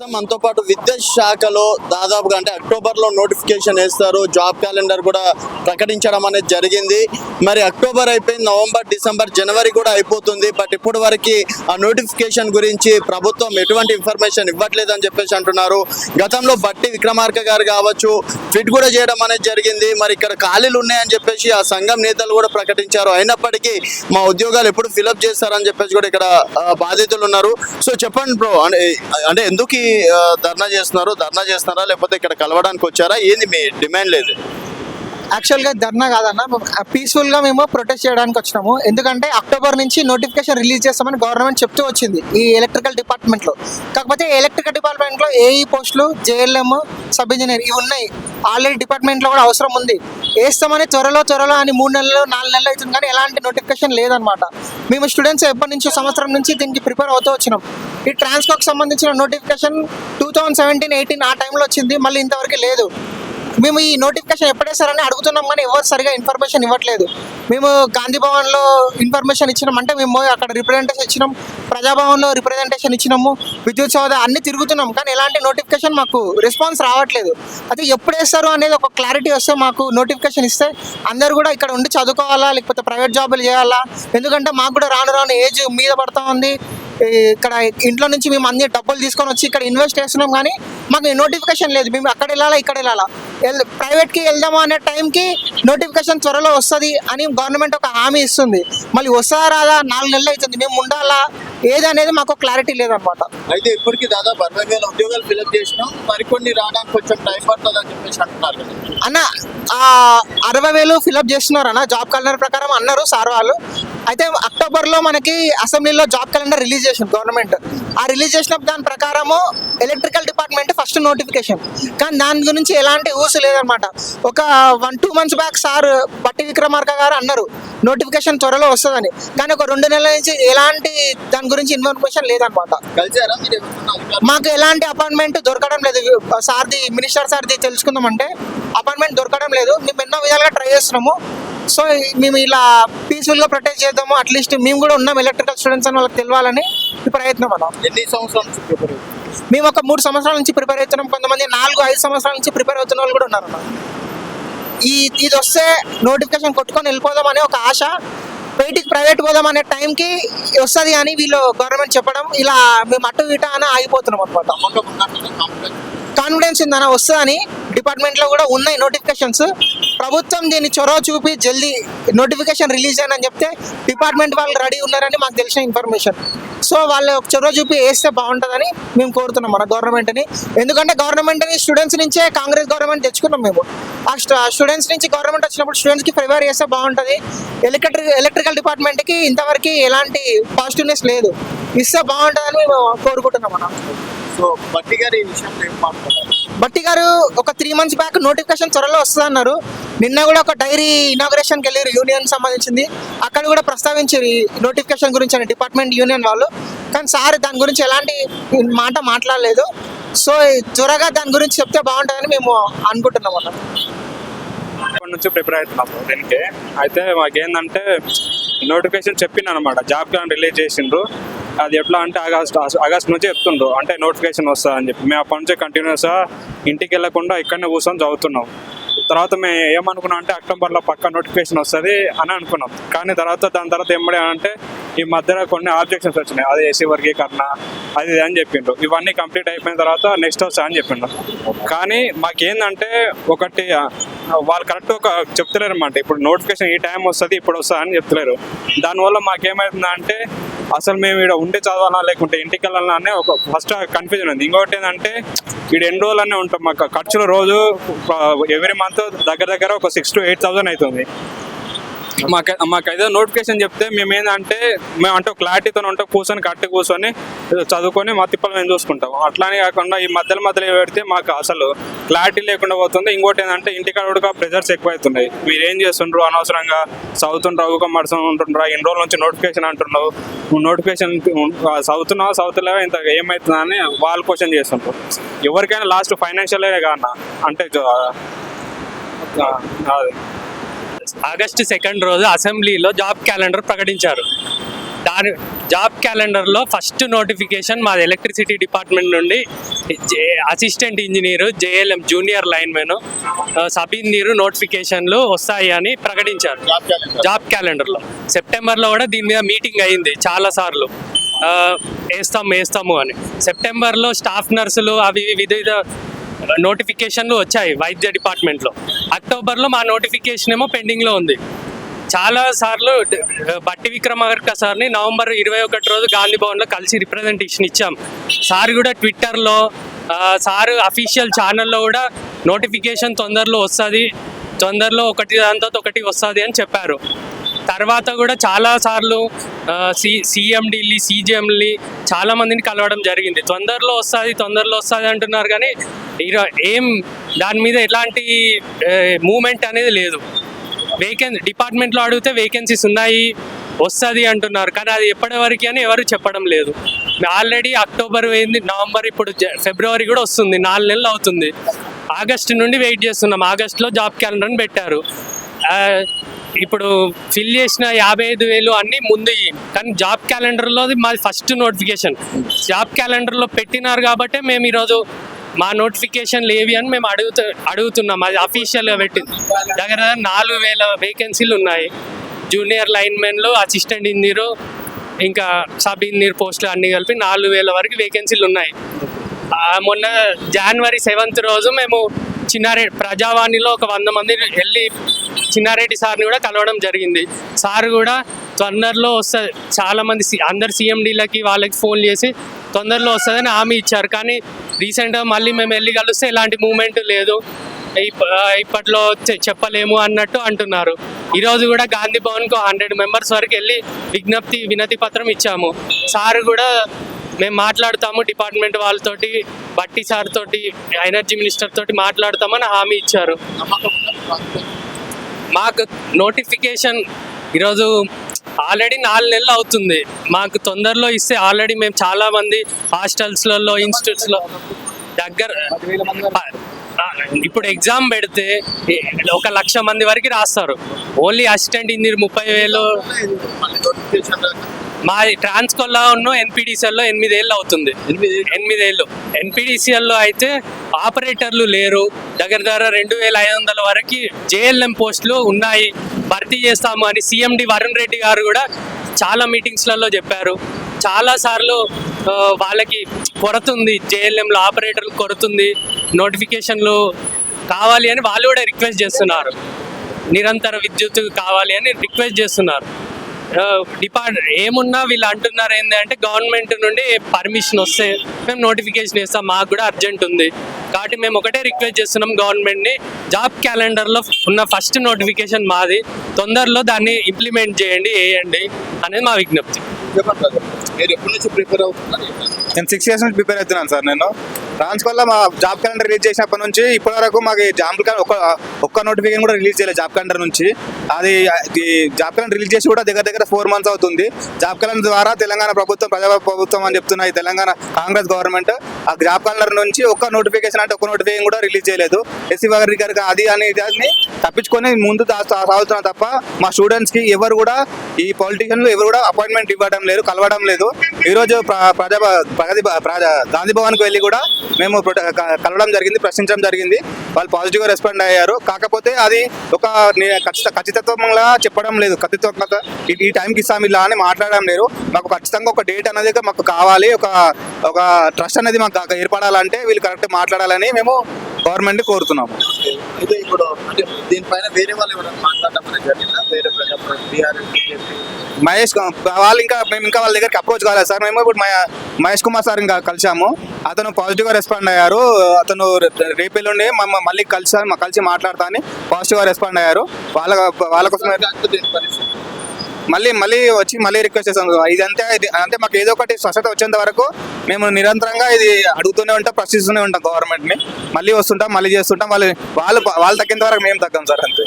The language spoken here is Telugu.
మనతో పాటు విద్యా శాఖలో దాదాపుగా అంటే అక్టోబర్లో నోటిఫికేషన్ వేస్తారు. జాబ్ క్యాలెండర్ కూడా ప్రకటించడం అనేది జరిగింది. మరి అక్టోబర్ అయిపోయింది నవంబర్ డిసెంబర్ జనవరి కూడా అయిపోతుంది. బట్ ఇప్పటి వరకు ఆ నోటిఫికేషన్ గురించి ప్రభుత్వం ఎటువంటి ఇన్ఫర్మేషన్ ఇవ్వట్లేదు అని చెప్పేసి అంటున్నారు. గతంలో బట్టి విక్రమార్క గారు కావచ్చు ఫిట్ కూడా చేయడం అనేది జరిగింది. మరి ఇక్కడ ఖాళీలు ఉన్నాయని చెప్పేసి ఆ సంఘం నేతలు కూడా ప్రకటించారు. అయినప్పటికీ మా ఉద్యోగాలు ఎప్పుడు ఫిలప్ చేస్తారని చెప్పేసి కూడా ఇక్కడ బాధితులు ఉన్నారు. సో చెప్పండి బ్రో అంటే ఎందుకు ధర్నా చేస్తున్నారు? ధర్నా చేస్తున్నారా? లేకపోతే ఇక్కడ కలవడానికి వచ్చారా? ఏంది మీ డిమాండ్ లేదు? యాక్చువల్గా ధర్నా కాదన్న పీస్ఫుల్గా మేము ప్రొటెస్ట్ చేయడానికి వచ్చినాము. ఎందుకంటే అక్టోబర్ నుంచి నోటిఫికేషన్ రిలీజ్ చేస్తామని గవర్నమెంట్ చెప్తూ వచ్చింది ఈ ఎలక్ట్రికల్ డిపార్ట్మెంట్లో కాకపోతే ఎలక్ట్రికల్ డిపార్ట్మెంట్లో ఏఈ పోస్టులు జేఎల్ఎం సబ్ ఇంజనీర్ ఇవి ఉన్నాయి. ఆల్రెడీ డిపార్ట్మెంట్లో కూడా అవసరం ఉంది. వేస్తామని త్వరలో త్వరలో అని మూడు నెలలు నాలుగు నెలలు అవుతుంది కానీ ఎలాంటి నోటిఫికేషన్ లేదనమాట మేము స్టూడెంట్స్ ఎప్పటి నుంచి సంవత్సరం నుంచి దీనికి ప్రిపేర్ అవుతూ వచ్చినాం. ఈ ట్రాన్స్కోకి సంబంధించిన notification two thousand seventeen eighteen ఆ టైంలో వచ్చింది మళ్ళీ ఇంతవరకు లేదు. మేము ఈ నోటిఫికేషన్ ఎప్పుడేసారని అడుగుతున్నాం కానీ ఎవరు సరిగా ఇన్ఫర్మేషన్ ఇవ్వట్లేదు. మేము గాంధీ భవన్లో ఇన్ఫర్మేషన్ ఇచ్చినాం. అంటే మేము అక్కడ రిప్రజెంటేషన్ ఇచ్చినాం. ప్రజాభవన్లో రిప్రజెంటేషన్ ఇచ్చినాము. విద్యుత్ సౌద అన్ని తిరుగుతున్నాం. కానీ ఎలాంటి నోటిఫికేషన్ మాకు రెస్పాన్స్ రావట్లేదు. అది ఎప్పుడు వేస్తారు అనేది ఒక క్లారిటీ వస్తే మాకు నోటిఫికేషన్ ఇస్తే అందరు కూడా ఇక్కడ ఉండి చదువుకోవాలా లేకపోతే ప్రైవేట్ జాబులు చేయాలా? ఎందుకంటే మాకు కూడా రాను రాను ఏజ్ మీద పడతా ఉంది. ఇక్కడ ఇంట్లో నుంచి మేము అన్ని డబ్బులు తీసుకొని వచ్చి ఇక్కడ ఇన్వెస్ట్ చేస్తున్నాం కానీ మాకు నోటిఫికేషన్ లేదు. మేము అక్కడ వెళ్ళాలా ఇక్కడ వెళ్ళాలా? ప్రైవేట్కి వెళ్దామా అనే టైంకి నోటిఫికేషన్ త్వరలో వస్తుంది అని గవర్నమెంట్ ఒక హామీ ఇస్తుంది. మళ్ళీ వస్తారా రాదా? నాలుగు నెలలు అవుతుంది. మేము ఉండాలా? ఏది అనేది మాకు క్లారిటీ లేదనమాట. అయితే ఇప్పటికి దాదాపు అరవై వేల ఉద్యోగాలు ఫిలప్ చేసినాం మరికొన్ని రావడానికి కొంచెం టైం పడుతుంది అని చెప్పేసి అంటున్నారు అన్న ఆ అరవై వేలు ఫిలప్ చేస్తున్నారు అన్న జాబ్ క్యాలెండర్ ప్రకారం అన్నారు సార్ వాళ్ళు. అయితే అక్టోబర్లో మనకి అసెంబ్లీలో జాబ్ క్యాలెండర్ రిలీజ్ చేసింది గవర్నమెంట్ ఆ రిలీజ్ చేసిన దాని ప్రకారము ఎలక్ట్రికల్ డిపార్ట్మెంట్ ఫస్ట్ నోటిఫికేషన్ కానీ దాని గురించి ఎలాంటి ఊసు లేదనమాట. ఒక one two months back sir Bhatti Vikramarka గారు అన్నారు నోటిఫికేషన్ త్వరలో వస్తుందని. కానీ ఒక రెండు నెలల నుంచి ఎలాంటి దాని గురించి ఇన్ఫర్మేషన్ లేదనమాట? మాకు ఎలాంటి అపాయింట్మెంట్ దొరకడం లేదు. సార్ది మినిస్టర్ సార్ది తెలుసుకుందామంటే అపాయింట్మెంట్ దొరకడం లేదు. మేము ఎన్నో విధాలుగా ట్రై చేస్తున్నాము. సో మేము ఇలా పీస్ఫుల్గా ప్రొటెక్ట్ చేద్దాము. అట్లీస్ట్ మేము కూడా ఉన్నాం. ఎలక్ట్రికల్ స్టూడెంట్స్ అని వాళ్ళకి తెలియాలని ప్రయత్నం అన్నాం. ఎన్ని సంవత్సరాల నుంచి ప్రిపేర్? మేము ఒక మూడు సంవత్సరాల నుంచి ప్రిపేర్ అవుతున్నాం. కొంతమంది నాలుగు ఐదు సంవత్సరాల నుంచి ప్రిపేర్ అవుతున్న వాళ్ళు కూడా ఉన్నారు. ఈ ఇది వస్తే నోటిఫికేషన్ కొట్టుకొని వెళ్ళిపోదాం అనే ఒక ఆశ బయటికి ప్రైవేట్ పోదాం అనే టైంకి వస్తుంది అని వీళ్ళు గవర్నమెంట్ చెప్పడం ఇలా మేము అటు ఇటు అని ఆగిపోతున్నాం అనమాట కాన్ఫిడెన్స్ కాన్ఫిడెన్స్ వస్తుందని డిపార్ట్మెంట్లో కూడా ఉన్నాయి నోటిఫికేషన్స్ ప్రభుత్వం దీన్ని చొరవ చూపి జల్దీ నోటిఫికేషన్ రిలీజ్ అని చెప్తే డిపార్ట్మెంట్ వాళ్ళు రెడీ ఉన్నారని మాకు తెలిసిన ఇన్ఫర్మేషన్ సో వాళ్ళు ఒక చొరవ చూపి వేస్తే బాగుంటుందని మేము కోరుతున్నాం మన గవర్నమెంట్ని. ఎందుకంటే గవర్నమెంట్ని స్టూడెంట్స్ నుంచే కాంగ్రెస్ గవర్నమెంట్ తెచ్చుకున్నాం మేము. ఆ స్టూడెంట్స్ నుంచి గవర్నమెంట్ వచ్చినప్పుడు స్టూడెంట్స్కి ప్రిపేర్ చేస్తే బాగుంటుంది. ఎలక్ట్రిక్ ఎలక్ట్రికల్ డిపార్ట్మెంట్కి ఇంతవరకు ఎలాంటి పాజిటివ్నెస్ లేదు. ఇస్తే బాగుంటుందని మేము కోరుకుంటున్నాం మనం సో బట్టి గారు ఈ విషయంలో ఏం మాట్లాడారు బట్టి గారు ఒక త్రీ మంత్స్ బ్యాక్ నోటిఫికేషన్ త్వరలో వస్తుంది అన్నారు నిన్న కూడా ఒక డైరీ ఇనాగ్రేషన్కి వెళ్ళారు యూనియన్ సంబంధించింది. అక్కడ కూడా ప్రస్తావించారు ఈ నోటిఫికేషన్ గురించి అని డిపార్ట్మెంట్ యూనియన్ వాళ్ళు. కానీ సార్ దాని గురించి ఎలాంటి మాట మాట్లాడలేదు. సో త్వరగా దాని గురించి చెప్తే బాగుంటుందని మేము అనుకుంటున్నాం అన్న. ఇప్పటి నుంచి ప్రిపేర్ అవుతున్నాము దీనికి. అయితే మాకేందంటే నోటిఫికేషన్ చెప్పింది అనమాట జాబ్ ప్లాన్ రిలీజ్ చేసిండ్రు. అది ఎట్లా అంటే ఆగస్ట్ ఆగస్ట్ నుంచి చెప్తుండ్రు. అంటే నోటిఫికేషన్ వస్తుంది అని చెప్పి. మేము అప్పటి నుంచి కంటిన్యూస్గా ఇంటికి వెళ్ళకుండా ఇక్కడనే కూర్చొని చదువుతున్నాం. తర్వాత మేము ఏమనుకున్నాం అంటే అక్టోబర్లో పక్క నోటిఫికేషన్ వస్తుంది అని అనుకున్నాం. కానీ తర్వాత దాని తర్వాత ఏమడే అంటే ఈ మధ్యలో కొన్ని ఆబ్జెక్షన్స్ వచ్చినాయి. అది ఏసీ వర్గీకరణ అది ఇది అని చెప్పిండ్రు. ఇవన్నీ కంప్లీట్ అయిపోయిన తర్వాత నెక్స్ట్ వస్తా అని చెప్పిండ్రు. కానీ మాకేందంటే ఒకటి వాళ్ళు కరెక్ట్ ఒక చెప్తలేరు అనమాట ఇప్పుడు నోటిఫికేషన్ ఈ టైం వస్తుంది ఇప్పుడు వస్తుంది అని చెప్తలేరు. దానివల్ల మాకేమవుతుందంటే అసలు మేము ఇక్కడ ఉండి చదవాలా లేకుంటే ఇంటికి వెళ్ళాలా అనే ఒక ఫస్ట్ కన్ఫ్యూజన్ ఉంది. ఇంకోటి ఏంటంటే ఇక్కడ ఎన్ని రోజులనే ఉంటాం. మాకు ఖర్చులు రోజు ఎవ్రీ మంత్ దగ్గర దగ్గర ఒక సిక్స్ టు ఎయిట్ థౌసండ్ అవుతుంది. మాకు మాకైతే నోటిఫికేషన్ చెప్తే మేము ఏంటంటే మేము అంటే క్లారిటీతో ఉంటాం కూర్చొని కట్టి కూర్చొని చదువుకొని మా తిప్పలు మేము చూసుకుంటాం. అట్లానే కాకుండా ఈ మధ్యలో మధ్యలో పెడితే మాకు అసలు క్లారిటీ లేకుండా పోతుంది. ఇంకోటి ఏంటంటే ఇంటికాడ కూడా ప్రెజర్స్ ఎక్కువ అవుతున్నాయి మీరు ఏం చేస్తుండ్రు? అనవసరంగా చదువుతుండ్రు ఊక మడసం ఉంటుండ్రా? ఇన్ని రోజుల నుంచి నోటిఫికేషన్ అంటున్నావు? నోటిఫికేషన్ చదువుతున్నావా? చదువుతలేవా? ఇంత ఏమవుతుందని అని వాళ్ళు క్వశ్చన్ చేస్తుంటారు ఎవరికైనా లాస్ట్ ఫైనాన్షియల్ కాన అంటే ఆగస్టు సెకండ్ రోజు అసెంబ్లీలో జాబ్ క్యాలెండర్ ప్రకటించారు. దాని జాబ్ క్యాలెండర్లో ఫస్ట్ నోటిఫికేషన్ మాది ఎలక్ట్రిసిటీ డిపార్ట్మెంట్ నుండి assistant engineer JLM junior linemen sub engineer నోటిఫికేషన్లు వస్తాయి అని ప్రకటించారు. జాబ్ క్యాలెండర్లో. సెప్టెంబర్లో కూడా దీని మీద మీటింగ్ అయింది చాలా సార్లు. ఆ, వేస్తాం వేస్తాము అని. సెప్టెంబర్లో స్టాఫ్ నర్సులు అవి వివిధ నోటిఫికేషన్లు వచ్చాయి వైద్య డిపార్ట్మెంట్లో. అక్టోబర్లో మా నోటిఫికేషన్ ఏమో పెండింగ్లో ఉంది. చాలా సార్లు బట్టి విక్రమార్క సార్ని నవంబర్ ఇరవై ఒకటి రోజు గాంధీ భవన్లో కలిసి రిప్రజెంటేషన్ ఇచ్చాం. సార్ కూడా ట్విట్టర్లో సార్ అఫీషియల్ ఛానల్లో కూడా నోటిఫికేషన్ తొందరలో వస్తుంది. తొందరలో ఒకటి దాని ఒకటి వస్తుంది అని చెప్పారు. తర్వాత కూడా చాలా సార్లు సి సిఎండిల్ని సీజీఎంని చాలా మందిని కలవడం జరిగింది. తొందరలో వస్తుంది తొందరలో వస్తుంది అంటున్నారు కానీ ఈరో- ఏం దాని మీద ఎలాంటి మూమెంట్ అనేది లేదు. వేకెన్ డిపార్ట్మెంట్లో అడిగితే వేకెన్సీస్ ఉన్నాయి వస్తుంది అంటున్నారు. కానీ అది ఎప్పటి వరకు అని ఎవరు చెప్పడం లేదు. ఆల్రెడీ అక్టోబర్ పోయింది నవంబర్ ఇప్పుడు జ- ఫిబ్రవరి కూడా వస్తుంది నాలుగు నెలలు అవుతుంది. ఆగస్ట్ నుండి వెయిట్ చేస్తున్నాం. ఆగస్టులో జాబ్ క్యాలెండర్ని పెట్టారు. ఇప్పుడు ఫిల్ చేసిన యాభై ఐదు వేలు అన్నీ ముందు. కానీ జాబ్ క్యాలెండర్లో మాది ఫస్ట్ నోటిఫికేషన్ జాబ్ క్యాలెండర్లో పెట్టినారు కాబట్టి మేము ఈరోజు మా నోటిఫికేషన్లు ఏవి అని మేము అడుగుతూ అడుగుతున్నాం. అది అఫీషియల్గా పెట్టింది దగ్గర దగ్గర నాలుగు వేల వేకెన్సీలు ఉన్నాయి. జూనియర్ లైన్మెన్లు అసిస్టెంట్ ఇంజనీరు ఇంకా సబ్ ఇంజనీర్ పోస్టులు అన్నీ కలిపి నాలుగు వేల వరకు వేకెన్సీలు ఉన్నాయి. మొన్న జనవరి సెవెంత్ రోజు మేము చిన్నారెడ్డి ప్రజావాణిలో ఒక వంద మంది వెళ్ళి చిన్నారెడ్డి సార్ని కూడా కలవడం జరిగింది. సార్ కూడా తొందరలో వస్తుంది చాలామంది సి- అందరు సీఎండీలకి వాళ్ళకి ఫోన్ చేసి తొందరలో వస్తుందని హామీ ఇచ్చారు. కానీ రీసెంట్గా మళ్ళీ మేము వెళ్ళి కలిస్తే ఎలాంటి మూమెంట్ లేదు. ఇప్పట్లో చెప్పలేము అన్నట్టు అంటున్నారు. ఈరోజు కూడా గాంధీ భవన్కు హండ్రెడ్ మెంబర్స్ వరకు వెళ్ళి విజ్ఞప్తి వినతి పత్రం ఇచ్చాము. సార్ కూడా మేము మాట్లాడతాము డిపార్ట్మెంట్ వాళ్ళతోటి బట్టి సార్ తోటి ఎనర్జీ మినిస్టర్ తోటి మాట్లాడతామని హామీ ఇచ్చారు. మాకు నోటిఫికేషన్ ఈరోజు ఆల్రెడీ నాలుగు నెలలు అవుతుంది. మాకు తొందరలో ఇస్తే ఆల్రెడీ మేము చాలా మంది హాస్టల్స్లలో ఇన్స్టిట్యూట్స్లో దగ్గర ఇప్పుడు ఎగ్జామ్ పెడితే ఒక లక్ష మంది వరకు రాస్తారు. ఓన్లీ అసిస్టెంట్ ఇంజనీర్ ముప్పై వేలు. మా ట్రాన్స్కోల్లో ఉన్న ఎన్పిడిసిఎల్లో ఎనిమిదేళ్ళు అవుతుంది. ఎనిమిదేళ్ళు. ఎన్పిడిసిఎల్లో అయితే ఆపరేటర్లు లేరు. దగ్గర దగ్గర రెండు వేల ఐదు వందల వరకు జేఎల్ఎం పోస్టులు ఉన్నాయి. భర్తీ చేస్తాము అని సీఎండి వరుణ్ రెడ్డి గారు కూడా చాలా మీటింగ్స్లలో చెప్పారు. చాలా సార్లు వాళ్ళకి కొరత ఉంది జేఎల్ఎంలో ఆపరేటర్లు కొరత ఉంది నోటిఫికేషన్లు కావాలి అని వాళ్ళు కూడా రిక్వెస్ట్ చేస్తున్నారు. నిరంతర విద్యుత్ కావాలి అని రిక్వెస్ట్ చేస్తున్నారు. డిపార్ట్ ఏమున్నా వీళ్ళు అంటున్నారు ఏంటంటే గవర్నమెంట్ నుండి పర్మిషన్ వస్తే మేము నోటిఫికేషన్ ఇస్తాం మాకు కూడా అర్జెంట్ ఉంది. కాబట్టి మేము ఒకటే రిక్వెస్ట్ చేస్తున్నాం గవర్నమెంట్ని జాబ్ క్యాలెండర్లో ఉన్న ఫస్ట్ నోటిఫికేషన్ మాది తొందరలో దాన్ని ఇంప్లిమెంట్ చేయండి వేయండి అనేది మా విజ్ఞప్తి. మీరు ఎప్పటి నుంచి ప్రిపేర్ అవుతున్నారు? నేను సిక్స్ ఇయర్స్ నుంచి ప్రిపేర్ అవుతున్నాను సార్ నేను. ట్రాన్స్కోల్లో మా జాబ్ క్యాలెండర్ రిలీజ్ చేసినప్పటి నుంచి ఇప్పటి వరకు మాకు జాబ్ క్యాలెండర్ ఒక్క ఒక్క నోటిఫికేషన్ కూడా రిలీజ్ చేయలేదు జాబ్ క్యాలెండర్ నుంచి. అది జాబ్ క్యాలెండర్ రిలీజ్ చేసి కూడా దగ్గర దగ్గర ఫోర్ మంత్స్ అవుతుంది. జాబ్ క్యాలెండర్ ద్వారా తెలంగాణ ప్రభుత్వం ప్రజా ప్రభుత్వం అని చెప్తున్నాయి తెలంగాణ కాంగ్రెస్ గవర్నమెంట్ ఆ జాబ్ క్యాలెండర్ నుంచి ఒక్క నోటిఫికేషన్ అంటే ఒక్క నోటిఫికేషన్ కూడా రిలీజ్ చేయలేదు. ఎస్సీ గారి గారికి అది అని ఇది తప్పించుకొని ముందు సాగుతున్నా సాగుతున్నాం తప్ప మా స్టూడెంట్స్కి ఎవరు కూడా ఈ పొలిటీషియన్లు ఎవరు కూడా అపాయింట్మెంట్ ఇవ్వడం లేదు కలవడం లేదు. ఈరోజు ప్ర- ప్రజా ప్రగతి భ- గాంధీ భవన్కి వెళ్ళి కూడా మేము క- కలవడం జరిగింది ప్రశ్నించడం జరిగింది. వాళ్ళు పాజిటివ్గా రెస్పాండ్ అయ్యారు. కాకపోతే అది ఒక ఖచ్చితత్వంగా చెప్పడం లేదు. ఖచ్చితంగా ఈ- టైంకి ఇస్తాం ఇలా అని మాట్లాడడం లేదు. మాకు ఖచ్చితంగా ఒక డేట్ అనేది మాకు కావాలి. ఒక ఒక ట్రస్ట్ అనేది మాకు ఏర్పడాలంటే వీళ్ళు కరెక్ట్ మాట్లాడాలని మేము గవర్నమెంట్ కోరుతున్నాము ఇప్పుడు అంటే దీనిపైన వేరే వాళ్ళు ఎవరైనా మాట్లాడడం జరిగిందా? వేరే మహేష్ వాళ్ళు ఇంకా మేము ఇంకా వాళ్ళ దగ్గరికి అప్రోచ్ కాలేదు సార్. మేము ఇప్పుడు మహే- మహేష్ కుమార్ సార్ ఇంకా కలిసాము. అతను పాజిటివ్గా రెస్పాండ్ అయ్యారు. అతను రే- రేపు ఎల్లుండి మమ్మ- మళ్ళీ కలిసి కలిసి మాట్లాడతా అని పాజిటివ్గా రెస్పాండ్ అయ్యారు. వాళ్ళ వాళ్ళ కోసం మళ్ళీ మళ్ళీ వచ్చి మళ్ళీ రిక్వెస్ట్ చేస్తాం. ఇదంతే ఇది అంటే మాకు ఏదో ఒకటి స్వచ్ఛత వచ్చేంత వరకు మేము నిరంతరంగా ఇది అడుగుతూనే ఉంటాం ప్రశ్నిస్తూనే ఉంటాం గవర్నమెంట్ని. మళ్ళీ వస్తుంటాం మళ్ళీ చేస్తుంటాం వాళ్ళు వాళ్ళు వాళ్ళు తగ్గేంత వరకు మేము తగ్గాం సార్ అంతే.